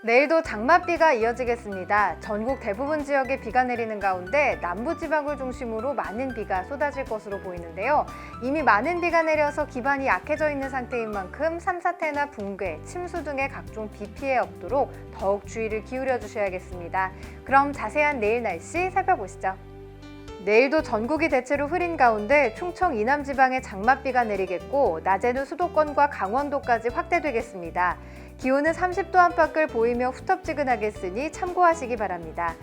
내일도 장맛비가 이어지겠습니다. 전국 대부분 지역에 비가 내리는 가운데 남부지방을 중심으로 많은 비가 쏟아질 것으로 보이는데요. 이미 많은 비가 내려서 기반이 약해져 있는 상태인 만큼 산사태나 붕괴, 침수 등의 각종 비 피해 없도록 더욱 주의를 기울여 주셔야겠습니다. 그럼 자세한 내일 날씨 살펴보시죠. 내일도 전국이 대체로 흐린 가운데 충청 이남 지방에 장맛비가 내리겠고 낮에는 수도권과 강원도까지 확대되겠습니다. 기온은 30도 안팎을 보이며 후텁지근하겠으니 참고하시기 바랍니다.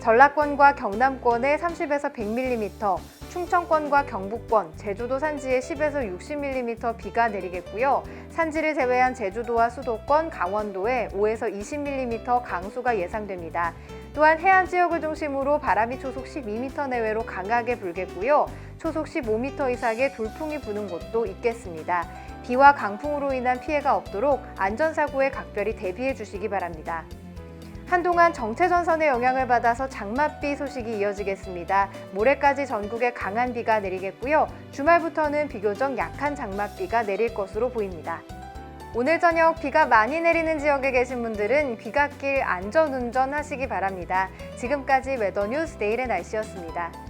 전라권과 경남권에 30에서 100mm, 충청권과 경북권, 제주도 산지에 10에서 60mm 비가 내리겠고요. 산지를 제외한 제주도와 수도권, 강원도에 5에서 20mm 강수가 예상됩니다. 또한 해안 지역을 중심으로 바람이 초속 12m 내외로 강하게 불겠고요. 초속 15m 이상의 돌풍이 부는 곳도 있겠습니다. 비와 강풍으로 인한 피해가 없도록 안전사고에 각별히 대비해 주시기 바랍니다. 한동안 정체전선의 영향을 받아서 장맛비 소식이 이어지겠습니다. 모레까지 전국에 강한 비가 내리겠고요. 주말부터는 비교적 약한 장맛비가 내릴 것으로 보입니다. 오늘 저녁 비가 많이 내리는 지역에 계신 분들은 귀갓길 안전 운전 하시기 바랍니다. 지금까지 웨더뉴스 내일의 날씨였습니다.